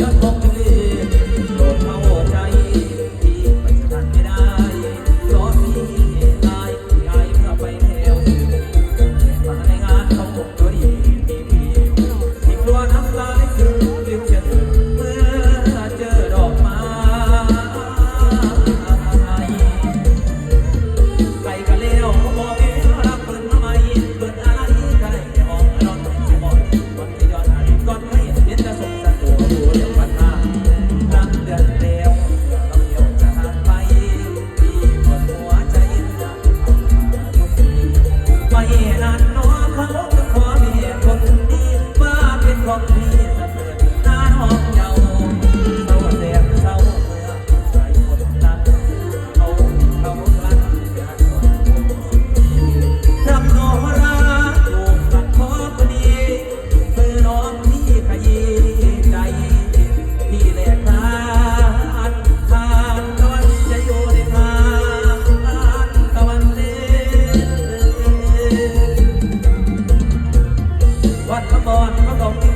ยอดบก Oh. วัดขบอนพระดม